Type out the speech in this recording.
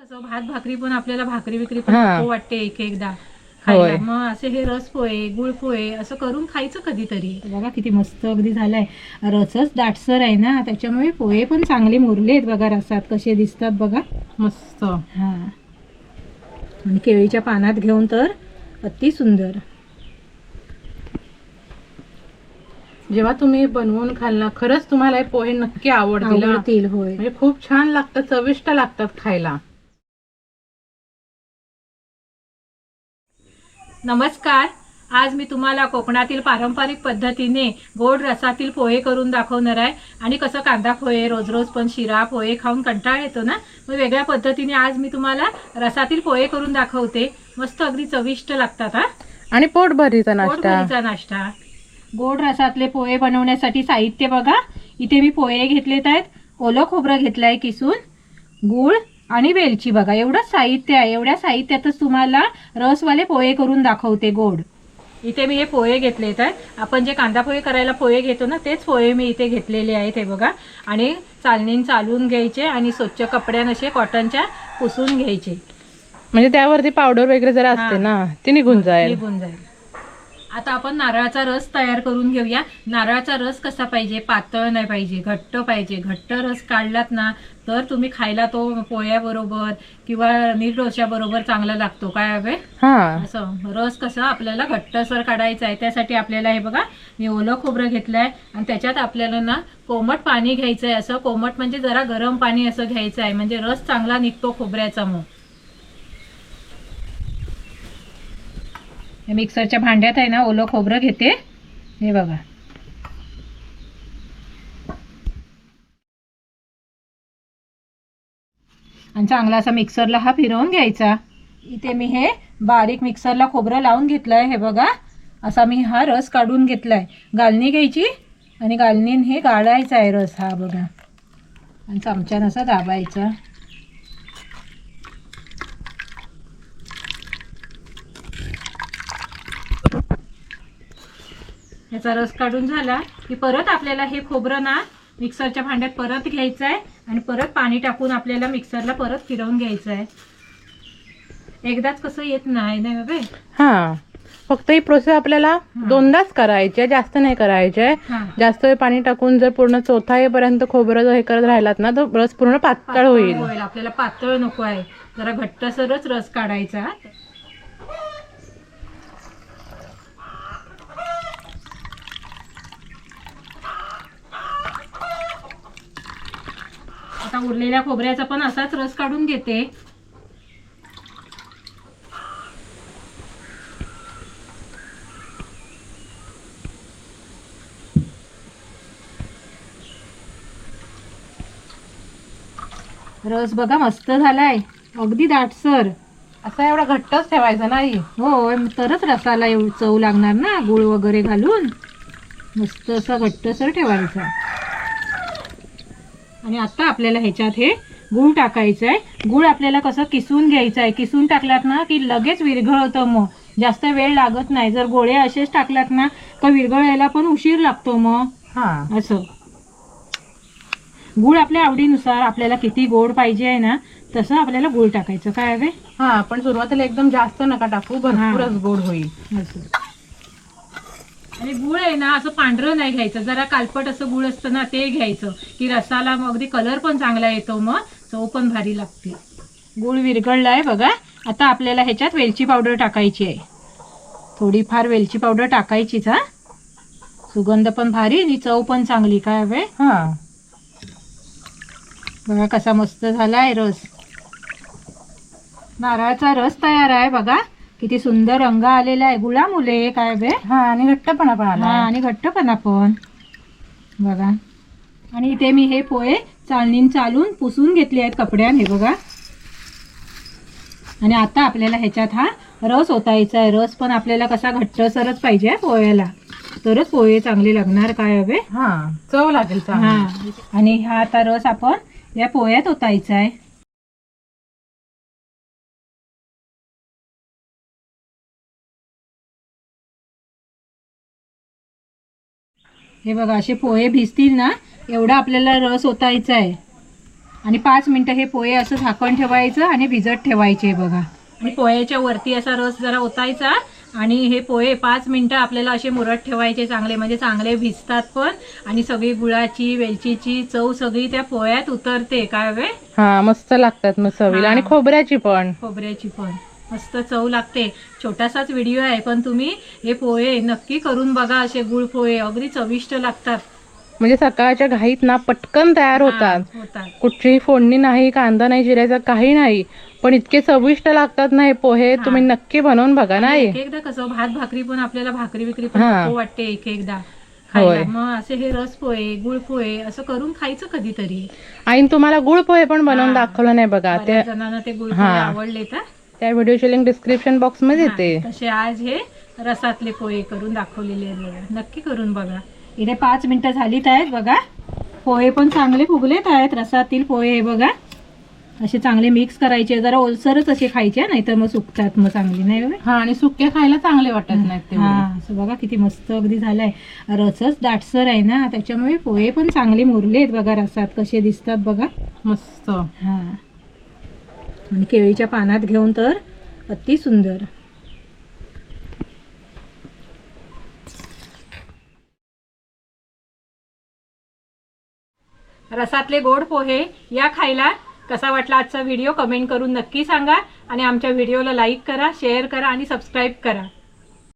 कसं भात भाकरी पण आपल्याला भाकरी विक्री पण हा. नको वाटते एक एकदा होय. खायला मग असे हे रस पोहे गुळ पोहे असं करून खायचं कधीतरी. बघा किती मस्त अगदी झालाय. रसच दाटसर आहे ना त्याच्यामुळे पोहे पण चांगले मुरलेत बघा रसात. कसे दिसतात बघा. मस्त. हा. आणि केळीच्या पानात घेऊन तर अति सुंदर. जेव्हा तुम्ही बनवून खाल ना खरंच तुम्हाला हे पोहे नक्की आवडतील हा. आवडतील होय. म्हणजे खूप छान लागतात चविष्ट लागतात खायला. नमस्कार. आज मी तुम्हाला कोकणातील पारंपरिक पद्धतीने गोड रसातील पोहे करून दाखवणार आहे. आणि कसं कांदा पोहे रोज रोज पण शिरा पोहे खाऊन कंटाळा येतो ना? मग वेगळ्या पद्धतीने आज मी तुम्हाला रसातील पोहे करून दाखवते. मस्त अगदी चविष्ट लागतात हा. आणि पोटभरीचा नाश्ता. नाश्ता. गोड रसातले पोहे बनवण्यासाठी साहित्य बघा. इथे मी पोहे घेतलेत आहेत. ओलं खोबरं घेतलं आहे किसून. गूळ. आणि वेलची बघा एवढंच साहित्य आहे एवढ्या साहित्यातच तुम्हाला रसवाले पोहे करून दाखवते गोड. इथे मी हे पोहे घेतलेत आहे आपण जे कांदा पोहे करायला पोहे घेतो ना तेच पोहे मी इथे घेतलेले आहेत हे बघा. आणि चालणीन चालून घ्यायचे आणि स्वच्छ कपड्यान असे कॉटनच्या पुसून घ्यायचे. म्हणजे त्यावरती पावडर वगैरे जर असते. ना ती निघून जाईल. निघून जाईल. आता आपण नारळाचा रस तयार करून घेऊया. नारळाचा रस कसा पाहिजे? पातळ नाही पाहिजे घट्ट पाहिजे. घट्ट रस काढलात ना तर तुम्ही खायला तो पोळ्याबरोबर किंवा नीट डोश्याबरोबर चांगला लागतो काय हवे हा. असं. रस कसा आपल्याला घट्टसर काढायचा आहे त्यासाठी आपल्याला हे बघा मी ओलं खोबरं घेतलंय आणि त्याच्यात आपल्याला ना कोमट पाणी घ्यायचं आहे असं. कोमट म्हणजे जरा गरम पाणी असं घ्यायचं आहे म्हणजे रस चांगला निघतो खोबऱ्याचा मग. मिक्सरच्या भांड्यात आहे ना ओलं खोबरं घेते. हे बघा. आणि चांगला असा मिक्सरला हा फिरवून घ्यायचा. इथे मी हे बारीक मिक्सरला खोबरं लावून घेतलंय. हे बघा असा मी हा रस काढून घेतलाय. गालणी घ्यायची आणि गालणीन हे गाळायचा आहे रस हा बघा. आणि चमच्यानं असा दाबायचा. याचा रस काढून झाला की परत आपल्याला हे खोबरं ना मिक्सरच्या भांड्यात परत घ्यायचं आहे आणि परत पाणी टाकून आपल्याला मिक्सरला परत फिरवून घ्यायचं आहे एकदाच कसं येत नाही ना बाबे? हा. फक्त ही प्रोसेस आपल्याला दोनदाच करायची आहे जास्त नाही करायची आहे. जास्त वेळ पाणी टाकून जर पूर्ण चौथा येईपर्यंत खोबरं जर हे करत राहिलात ना तर रस पूर्ण पातळ होईल. आपल्याला पातळ नको आहे. जरा घट्टसरच रस काढायचा. उरलेल्या खोबऱ्याचा पण असाच रस काढून घेते. रस बघा मस्त झालाय. अगदी दाटसर. असं एवढा घट्टच ठेवायचा नाही. हो तरच रसाला चव लागणार ना? गुळ वगैरे घालून. मस्त असं घट्टसर ठेवायचा. आणि आता आपल्याला ह्याच्यात हे गुळ टाकायचं आहे गुळ आपल्याला कसं किसून घ्यायचं आहे किसून टाकलात ना की लगेच विरघळतं मग. जास्त वेळ लागत नाही. जर गोळे असेच टाकलात ना तर विरघळायला पण उशीर लागतो मग. हा. असं. गुळ आपल्या आवडीनुसार आपल्याला किती गोड पाहिजे आहे ना तसं आपल्याला गुळ टाकायचं. काय हवे? हा पण सुरुवातीला एकदम जास्त नका टाकू. भरपूरच गोड होईल. असं. आणि गुळ आहे ना असं पांढरं नाही घ्यायचं. जरा कालपट असं गुळ असतं ना ते घ्यायचं. की रसाला मग अगदी कलर पण चांगला येतो मग चव पण भारी लागते. गुळ विरघळला आहे बघा. आता आपल्याला ह्याच्यात वेलची पावडर टाकायची आहे. थोडीफार वेलची पावडर टाकायचीच हा. सुगंध पण भारी आणि चव पण चांगली. काय हवे हा. बघा कसा मस्त झालाय रस. नारळाचा रस तयार आहे बघा. किती सुंदर रंग आलेला आहे. गुळामुले काय बे? हा आणि घट्टपणा पण हा आला आणि घट्टपणा पण. बघा. आणि इथे मी हे पोहे चालणीन चालून पुसून घेतले आहेत कपड्यान हे बघा. आणि आता आपल्याला ह्याच्यात हा रस ओतायचा आहे. रस पण आपल्याला कसा घट्टसरच पाहिजे आहे पोह्याला. तरच पोहे चांगले लागणार काय हवे? हा चव लागेल हा. आणि हा आता रस आपण या पोह्यात ओतायचा आहे. हे बघा असे पोहे भिजतील ना एवढा आपल्याला रस ओतायचा आहे. आणि पाच मिनटं हे पोहे असं झाकण ठेवायचं आणि भिजत ठेवायचे बघा. आणि पोह्याच्या वरती असा रस जरा ओतायचा आणि हे पोहे पाच मिनटं आपल्याला असे मुरत ठेवायचे चांगले म्हणजे चांगले भिजतात पण. आणि सगळी गुळाची वेलचीची चव सगळी त्या पोह्यात उतरते काय वे? हा मस्त लागतात मग चवीला. आणि खोबऱ्याची पण. खोबऱ्याची पण. मस्त चव लागते छोटासाच व्हिडिओ आहे पण तुम्ही हे पोहे नक्की करून बघा असे गुळ पोहे अगदी चविष्ट लागतात म्हणजे सकाळच्या घाईत ना पटकन तयार होतात होतात कुठचीही फोडणी नाही कांदा नाही जिरायचा काही नाही पण इतके चविष्ट लागतात ना हे पोहे हा. तुम्ही नक्की बनवून बघा नाही एक एकदा कसं भात भाकरी पण आपल्याला भाकरी विक्री पण हा. नको वाटते एक एकदा होय. खायला मग असे हे रस पोहे गुळ पोहे असं करून खायचं कधीतरी आईन तुम्हाला गुळ पोहे पण बनवून हा. दाखवलं नाही बघा ते बऱ्याच जणांना ते गुळ पोहे हा. आवडले तर त्या व्हिडिओची लिंक डिस्क्रिप्शन बॉक्समध्ये येते तसे आज हे रसातले पोहे करून दाखवलेले आहेत बघा. नक्की करून बघा. इथे पाच मिनिटं झालीत आहेत बघा. पोहे पण चांगले फुगलेत आहेत. रसातील पोहे हे बघा. असे चांगले मिक्स करायचे. जरा ओलसरच असे खायचे नाहीतर मग सुकतात मग चांगली नाही बघा हा आणि सुके खायला चांगले वाटत नाहीत हा. असं बघा किती मस्त अगदी झालाय. रसच दाटसर आहे ना. त्याच्यामुळे पोहे पण चांगले मुरलेत बघा. रसात कसे दिसतात बघा. मस्त. हा. आणि केळीच्या पानात घेऊन तर अति सुंदर. रसातले गोड पोहे या खायला कसा वाटला आजचा व्हिडिओ कमेंट करून नक्की सांगा आणि आमच्या व्हिडिओला लाईक करा शेअर करा आणि सबस्क्राईब करा.